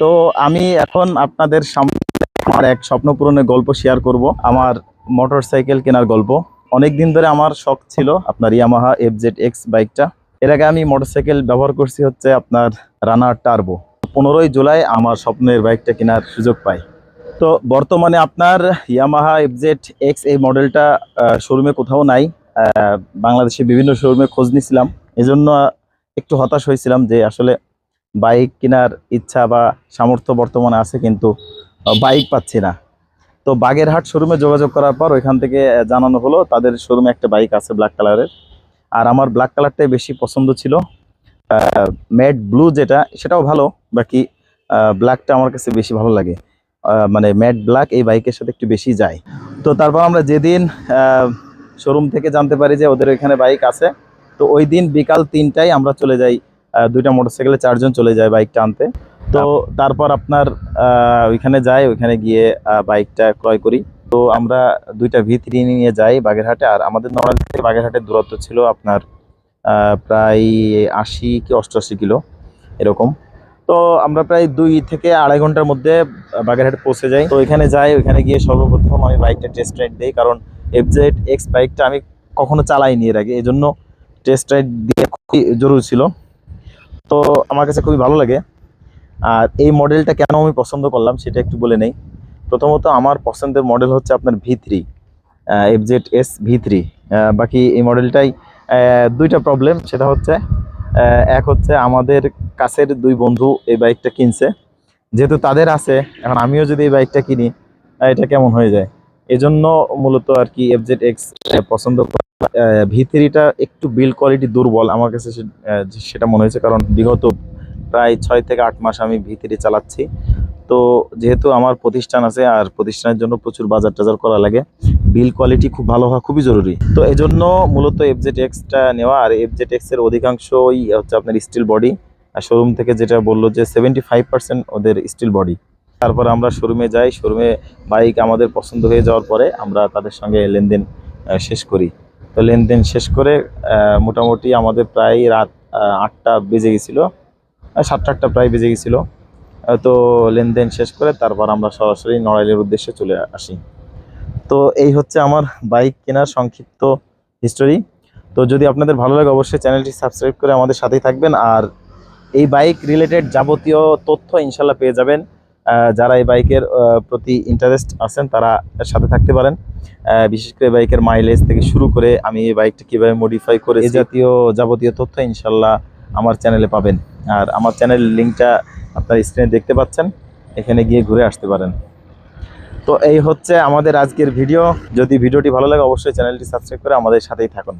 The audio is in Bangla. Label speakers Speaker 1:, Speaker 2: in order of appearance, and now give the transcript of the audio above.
Speaker 1: তো আমি এখন আপনাদের সামনে আমার এক স্বপ্ন পূরণের গল্প শেয়ার করব, আমার মোটর সাইকেল কেনার গল্প। অনেক দিন ধরে আমার শখ ছিল আপনার ইয়ামাহা এফ জেড এক্স বাইকটা এর আগে আমি মোটর সাইকেল ব্যবহার করছি হচ্ছে আপনার রানার টার্বো পনেরোই জুলাই আমার স্বপ্নের বাইকটা কেনার সুযোগ পাই। তো বর্তমানে আপনার ইয়ামাহা এফ জেড এক্স এই মডেলটা শোরুমে কোথাও নাই। বাংলাদেশে বিভিন্ন শোরুমে খোঁজ নিয়েছিলাম এজন্য একটু হতাশ হয়েছিলাম যে আসলে বাইক কেনার ইচ্ছা বা সামর্থ্য বর্তমানে আছে কিন্তু বাইক পাচ্ছি না। তো বাগেরহাট শোরুমে যোগাযোগ করার পর ওইখান থেকে জানানো হলো, তাদের শোরুমে একটা বাইক আছে ব্ল্যাক কালারের। আর আমার ব্ল্যাক কালারটাই বেশি পছন্দ ছিল। ম্যাট ব্লু যেটা, সেটাও ভালো, বাকি ব্ল্যাকটা আমার কাছে বেশি ভালো লাগে। মানে ম্যাট ব্ল্যাক এই বাইকের সাথে একটু বেশি যায়। তো তারপর আমরা যেদিন শোরুম থেকে জানতে পারি যে ওদের ওইখানে বাইক আছে, তো ওই দিন বিকাল তিনটায় আমরা চলে যাই দুইটা মোটরসাইকেলে চারজন চলে যায় বাইকটা আনতে। তো তারপর? আপনার ওইখানে যাই ওইখানে গিয়ে বাইকটা ক্রয় করি। তো আমরা দুইটা ভি থ্রি নিয়ে যাই বাগেরহাটে। আর আমাদের নড়াইল থেকে বাগেরহাটের দূরত্ব ছিল আপনার প্রায় আশি কি অষ্টআশি কিলো এরকম। তো আমরা প্রায় দুই থেকে আড়াই ঘণ্টার মধ্যে বাগেরহাটে পৌঁছে যাই। তো ওইখানে যাই ওইখানে গিয়ে সর্বপ্রথম আমি বাইকটা টেস্ট রাইড দিই। কারণ এফজেড এক্স বাইকটা আমি কখনো চালাইনি এর আগে। এই জন্য টেস্ট রাইড দিয়ে খুবই জরুরি ছিল। তো আমার কাছে খুবই ভালো লাগে। আর এই মডেলটা কেন আমি পছন্দ করলাম সেটা একটু বলে নেই। প্রথমত আমার পছন্দের মডেল হচ্ছে আপনার V three FZ S V three বাকি এই মডেলটাই দুইটা প্রবলেম সেটা হচ্ছে এক হচ্ছে আমাদের কাছের দুই বন্ধু এই বাইকটা কিনছে। যেহেতু তাদের আছে, এখন আমিও যদি এই বাইকটা কিনি এটা কেমন হয়ে যায়? এজন্য মূলত আর কি এফজেড এক্স পছন্দ ভি থ্রিটা একটু বিল্ড কোয়ালিটি দুর্বল আমার কাছে সেটা মনে হয়েছে, কারণ বিগত প্রায় ছয় থেকে আট মাস আমি ভি থ্রি চালাচ্ছি। তো যেহেতু আমার প্রতিষ্ঠান আছে, আর প্রতিষ্ঠানের জন্য প্রচুর বাজার টাজার করা লাগে বিল কোয়ালিটি খুব ভালো হওয়া খুবই জরুরি। তো এই জন্য মূলত এফজেড এক্সটা নেওয়া, আর এফজেড এক্সের অধিকাংশই হচ্ছে আপনার স্টিল বডি আর শোরুম থেকে যেটা বলল যে সেভেন্টি ফাইভ পার্সেন্ট ওদের স্টিল বডি তারপর আমরা শোরুমে যাই। শোরুমে বাইক আমাদের পছন্দ হয়ে যাওয়ার পরে আমরা তাদের সঙ্গে লেনদেন শেষ করি। তো লেনদেন শেষ করে মোটামুটি আমাদের প্রায় রাত আটটা বেজে গেছিল। সাতটা আটটা প্রায় বেজে গেছিল। তো লেনদেন শেষ করে তারপর আমরা সরাসরি নড়াইলের উদ্দেশ্যে চলে আসি। তো এই হচ্ছে আমার বাইক কেনার সংক্ষিপ্ত হিস্টোরি তো যদি আপনাদের ভালো লাগে অবশ্যই চ্যানেলটি সাবস্ক্রাইব করে আমাদের সাথেই থাকবেন। আর এই বাইক রিলেটেড যাবতীয় তথ্য ইনশাল্লাহ পেয়ে যাবেন। যারা এই বাইকের প্রতি ইন্টারেস্ট আছেন, তারা সাথে থাকতে পারেন। বিশেষ করে বাইকের মাইলেজ থেকে শুরু করে আমি এই বাইকটা কীভাবে মডিফাই করে এই জাতীয় যাবতীয় তথ্য ইনশাল্লাহ আমার চ্যানেলে পাবেন। আর আমার চ্যানেল লিঙ্কটা আপনার স্ক্রিনে দেখতে পাচ্ছেন। এখানে গিয়ে ঘুরে আসতে পারেন। তো এই হচ্ছে আমাদের আজকের ভিডিও যদি ভিডিওটি ভালো লাগে, অবশ্যই চ্যানেলটি সাবস্ক্রাইব করে আমাদের সাথেই থাকুন।